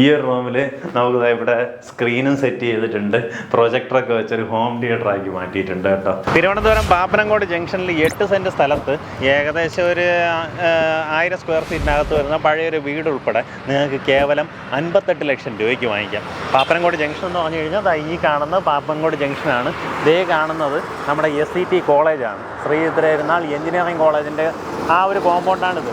ഈ ഒരു റൂമിൽ നമുക്ക് ഇവിടെ സ്ക്രീനും സെറ്റ് ചെയ്തിട്ടുണ്ട്. പ്രൊജക്ടറൊക്കെ വെച്ചൊരു ഹോം തിയേറ്റർ ആക്കി മാറ്റിയിട്ടുണ്ട് കേട്ടോ. തിരുവനന്തപുരം പാപ്പനംകോട് ജംഗ്ഷനിൽ എട്ട് സെന്റ് സ്ഥലത്ത് ഏകദേശം ഒരു ആയിരം സ്ക്വയർ ഫീറ്റിനകത്ത് വരുന്ന പഴയൊരു വീട് ഉൾപ്പെടെ നിങ്ങൾക്ക് കേവലം അൻപത്തെട്ട് ലക്ഷം രൂപയ്ക്ക് വാങ്ങിക്കാം. പാപ്പനംകോട് ജംഗ്ഷൻ എന്ന് പറഞ്ഞു കഴിഞ്ഞാൽ ഈ കാണുന്ന പാപ്പനംകോട് ജംഗ്ഷനാണ് ഇതേ കാണുന്നത് നമ്മുടെ എസ് സി ടി കോളേജാണ് ശ്രീ തിരുനാൾ എഞ്ചിനീയറിംഗ് കോളേജിന്റെ ആ ഒരു കോമ്പൗണ്ടാണിത്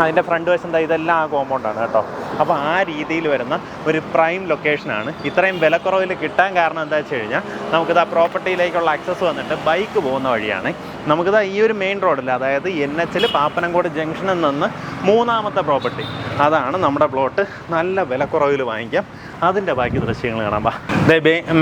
അതിന്റെ ഫ്രണ്ട് വശം ഇതെല്ലാം ആ കോമ്പൗണ്ടാണ് കേട്ടോ. അപ്പോൾ ആ രീതിയിൽ വരുന്ന ഒരു പ്രൈം ലൊക്കേഷനാണ് ഇത്രയും വിലക്കുറവിൽ കിട്ടാൻ കാരണം എന്താ വെച്ച് കഴിഞ്ഞാൽ നമുക്കിത് ആ പ്രോപ്പർട്ടിയിലേക്കുള്ള ആക്സസ് വന്നിട്ട് ബൈക്ക് പോകുന്ന വഴിയാണ്. നമുക്കിത് ഈ ഒരു മെയിൻ റോഡിൽ അതായത് എൻ എച്ചിൽ പാപ്പനംകോട് ജംഗ്ഷനിൽ നിന്ന് മൂന്നാമത്തെ പ്രോപ്പർട്ടി അതാണ് നമ്മുടെ പ്ലോട്ട് നല്ല വിലക്കുറവിൽ വാങ്ങിക്കാം. അതിന്റെ ബാക്കി ദൃശ്യങ്ങൾ കാണാം.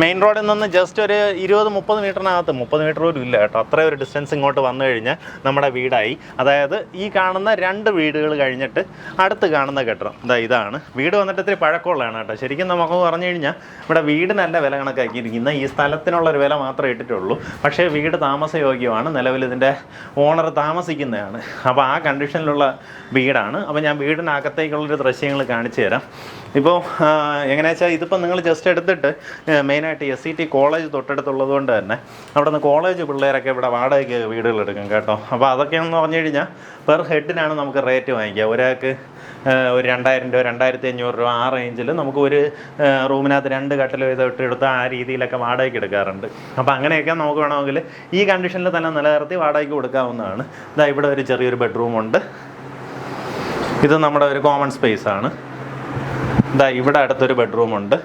മെയിൻ റോഡിൽ നിന്ന് ജസ്റ്റ് ഒരു ഇരുപത് മുപ്പത് മീറ്ററിനകത്ത് മുപ്പത് മീറ്റർ പോലും ഇല്ല കേട്ടോ. അത്ര ഒരു ഡിസ്റ്റൻസ് ഇങ്ങോട്ട് വന്നു കഴിഞ്ഞാൽ നമ്മുടെ വീടായി. അതായത് ഈ കാണുന്ന രണ്ട് വീടുകൾ കഴിഞ്ഞിട്ട് അടുത്ത് കാണുന്ന കെട്ടിടം. ഇതാ ഇതാണ്. വീട് വന്നിട്ട് ഇത്തിരി പഴക്കമുള്ളതാണ് കേട്ടോ. ശരിക്കും നമുക്ക് പറഞ്ഞു കഴിഞ്ഞാൽ ഇവിടെ വീടിനല്ല വില കണക്കാക്കിയിരിക്കുന്ന ഈ സ്ഥലത്തിനുള്ള ഒരു വില മാത്രമേ ഇട്ടിട്ടുള്ളൂ. പക്ഷേ വീട് താമസയോഗ്യമാണ്. നിലവിൽ ഇതിന്റെ ഓണർ താമസിക്കുന്നതാണ്. അപ്പോൾ ആ കണ്ടീഷനിലുള്ള വീടാണ്. അപ്പോൾ ഞാൻ വീടിനകത്തേക്കുള്ളൊരു ദൃശ്യങ്ങൾ കാണിച്ചു തരാം. ഇപ്പോൾ എങ്ങനെയാ ഇതിപ്പോൾ നിങ്ങൾ ജസ്റ്റ് എടുത്തിട്ട് മെയിനായിട്ട് എസ് സി ടി കോളേജ് തൊട്ടടുത്തുള്ളത് കൊണ്ട് തന്നെ അവിടെ നിന്ന് കോളേജ് പിള്ളേരൊക്കെ ഇവിടെ വാടകയ്ക്ക് വീടുകൾ എടുക്കും കേട്ടോ. അപ്പോൾ അതൊക്കെയെന്ന് പറഞ്ഞു കഴിഞ്ഞാൽ പെർ ഹെഡിനാണ് നമുക്ക് റേറ്റ് വാങ്ങിക്കുക. ഒരാൾക്ക് ഒരു രണ്ടായിരം രൂപ രണ്ടായിരത്തി അഞ്ഞൂറ് രൂപ ആ റേഞ്ചിൽ നമുക്ക് ഒരു റൂമിനകത്ത് രണ്ട് കട്ടിലോ ഇത് ഇട്ടെടുത്ത് ആ രീതിയിലൊക്കെ വാടകയ്ക്ക് എടുക്കാറുണ്ട്. അപ്പോൾ അങ്ങനെയൊക്കെ നമുക്ക് വേണമെങ്കിൽ ഈ കണ്ടീഷനിൽ തന്നെ നിലനിർത്തി വാടകയ്ക്ക് കൊടുക്കാവുന്നതാണ്. ഇതാ ഇവിടെ ഒരു ചെറിയൊരു ബെഡ്റൂമുണ്ട് ഇത് നമ്മുടെ ഒരു കോമൺ സ്പേസ് ആണ്. ഇതാ ഇവിടെ അടുത്തൊരു ബെഡ്റൂമുണ്ട്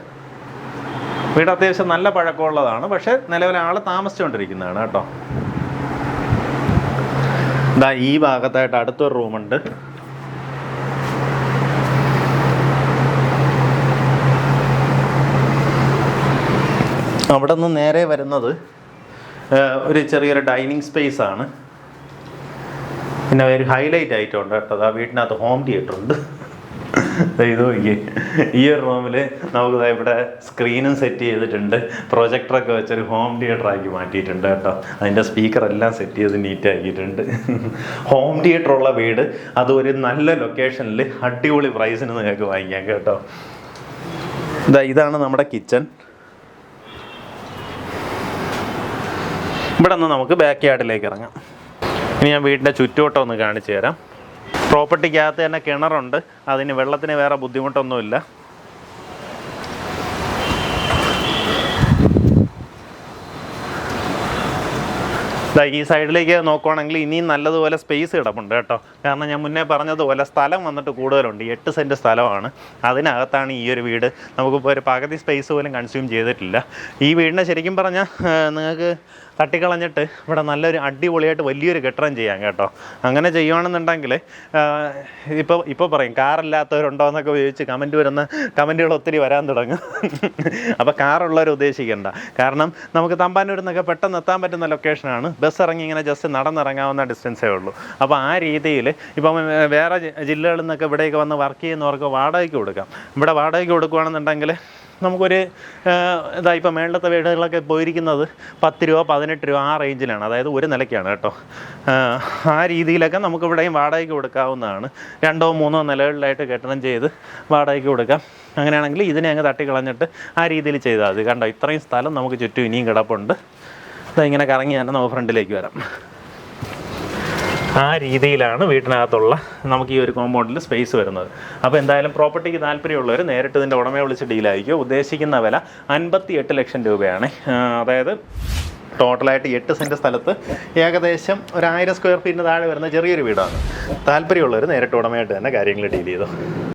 വീട് അത്യാവശ്യം നല്ല പഴക്കമുള്ളതാണ്. പക്ഷേ നിലവിലെ ആൾ താമസിച്ചുകൊണ്ടിരിക്കുന്നതാണ് കേട്ടോ. ഇതാ ഈ ഭാഗത്തായിട്ട് അടുത്തൊരു റൂമുണ്ട് അവിടെ നിന്ന് നേരെ വരുന്നത് ഒരു ചെറിയൊരു ഡൈനിങ് സ്പേസ് ആണ്. പിന്നെ ഒരു ഹൈലൈറ്റ് ആയിട്ടുണ്ട് കേട്ടോ. ആ വീട്ടിനകത്ത് ഹോം തിയേറ്റർ ഉണ്ട്. ഇത് നോക്കി ഈ ഒരു റൂമിൽ നമുക്ക് ഇവിടെ സ്ക്രീനും സെറ്റ് ചെയ്തിട്ടുണ്ട്. പ്രൊജക്ടറൊക്കെ വെച്ചൊരു ഹോം തിയേറ്റർ ആക്കി മാറ്റിയിട്ടുണ്ട് കേട്ടോ. അതിന്റെ സ്പീക്കർ എല്ലാം സെറ്റ് ചെയ്ത് നീറ്റ് ആക്കിയിട്ടുണ്ട്. ഹോം തിയേറ്റർ ഉള്ള വീട് അത് ഒരു നല്ല ലൊക്കേഷനിൽ അടിപൊളി പ്രൈസിന് നിങ്ങൾക്ക് വാങ്ങിക്കാം കേട്ടോ. ഇതാ ഇതാണ് നമ്മുടെ കിച്ചൺ ഇവിടെ നിന്ന് നമുക്ക് ബാക്ക് യാർഡിലേക്ക് ഇറങ്ങാം. ഇനി ഞാൻ വീടിന്റെ ചുറ്റുവട്ടം ഒന്ന് കാണിച്ചു തരാം. പ്രോപ്പർട്ടിക്കകത്ത് തന്നെ കിണറുണ്ട്. അതിന് വെള്ളത്തിന് വേറെ ബുദ്ധിമുട്ടൊന്നുമില്ല. ഈ സൈഡിലേക്ക് നോക്കുവാണെങ്കിൽ ഇനിയും നല്ലതുപോലെ സ്പേസ് കിടപ്പുണ്ട് കേട്ടോ. കാരണം ഞാൻ മുന്നേ പറഞ്ഞതുപോലെ സ്ഥലം വന്നിട്ട് കൂടുതലുണ്ട്. എട്ട് സെന്റ് സ്ഥലമാണ്. അതിനകത്താണ് ഈ ഒരു വീട്. നമുക്കിപ്പോൾ ഒരു പകുതി സ്പേസ് പോലും കൺസ്യൂം ചെയ്തിട്ടില്ല. ഈ വീടിനെ ശരിക്കും പറഞ്ഞാൽ നിങ്ങൾക്ക് തട്ടിക്കളഞ്ഞിട്ട് ഇവിടെ നല്ലൊരു അടിപൊളിയായിട്ട് വലിയൊരു കെട്ടിടം ചെയ്യാം കേട്ടോ. അങ്ങനെ ചെയ്യുകയാണെന്നുണ്ടെങ്കിൽ ഇപ്പോൾ ഇപ്പോൾ പറയും കാറില്ലാത്തവരുണ്ടോ എന്നൊക്കെ ഉപയോഗിച്ച് കമന്റ് വരുന്ന കമന്റുകൾ ഒത്തിരി വരാൻ തുടങ്ങും. അപ്പോൾ കാറുള്ളവർ ഉദ്ദേശിക്കേണ്ട. കാരണം നമുക്ക് തമ്പാനൂരിൽ നിന്നൊക്കെ പെട്ടെന്ന് എത്താൻ പറ്റുന്ന ലൊക്കേഷനാണ് ബസ് ഇറങ്ങി ഇങ്ങനെ ജസ്റ്റ് നടന്നിറങ്ങാവുന്ന ഡിസ്റ്റൻസേ ഉള്ളൂ. അപ്പോൾ ആ രീതിയിൽ ഇപ്പം വേറെ ജില്ലകളിൽ നിന്നൊക്കെ ഇവിടേക്ക് വന്ന് വർക്ക് ചെയ്യുന്നവർക്ക് വാടകയ്ക്ക് കൊടുക്കാം. ഇവിടെ വാടകയ്ക്ക് കൊടുക്കുകയാണെന്നുണ്ടെങ്കിൽ നമുക്കൊരു ഇതാ ഇപ്പോൾ മേളത്തെ വീടുകളൊക്കെ പോയിരിക്കുന്നത് പത്ത് രൂപ പതിനെട്ട് രൂപ ആ റേഞ്ചിലാണ്. അതായത് ഒരു നിലയ്ക്കാണ് കേട്ടോ. ആ രീതിയിലൊക്കെ നമുക്കിവിടെയും വാടകയ്ക്ക് കൊടുക്കാവുന്നതാണ്. രണ്ടോ മൂന്നോ നിലകളിലായിട്ട് കെട്ടണം ചെയ്ത് വാടകയ്ക്ക് കൊടുക്കാം. അങ്ങനെയാണെങ്കിൽ ഇതിനെ അങ്ങ് തട്ടിക്കളഞ്ഞിട്ട് ആ രീതിയിൽ ചെയ്താൽ മതി. കണ്ടോ ഇത്രയും സ്ഥലം നമുക്ക് ചുറ്റും ഇനിയും കിടപ്പുണ്ട്. ഇതാ ഇങ്ങനെ കറങ്ങി തന്നെ നമുക്ക് ഫ്രണ്ടിലേക്ക് വരാം. ആ രീതിയിലാണ് വീട്ടിനകത്തുള്ള നമുക്ക് ഈ ഒരു കോമ്പൗണ്ടിൽ സ്പേസ് വരുന്നത്. അപ്പോൾ എന്തായാലും പ്രോപ്പർട്ടിക്ക് താല്പര്യമുള്ളവർ നേരിട്ട് ഇതിന്റെ ഉടമയെ വിളിച്ച് ഡീലായിരിക്കും ഉദ്ദേശിക്കുന്ന വില അൻപത്തി എട്ട് ലക്ഷം രൂപയാണ്. അതായത് ടോട്ടലായിട്ട് എട്ട് സെന്റ് സ്ഥലത്ത് ഏകദേശം ഒരു ആയിരം സ്ക്വയർ ഫീറ്റിന് താഴെ വരുന്ന ചെറിയൊരു വീടാണ്. താല്പര്യമുള്ളവർ നേരിട്ട് ഉടമയായിട്ട് തന്നെ കാര്യങ്ങൾ ഡീൽ ചെയ്തു.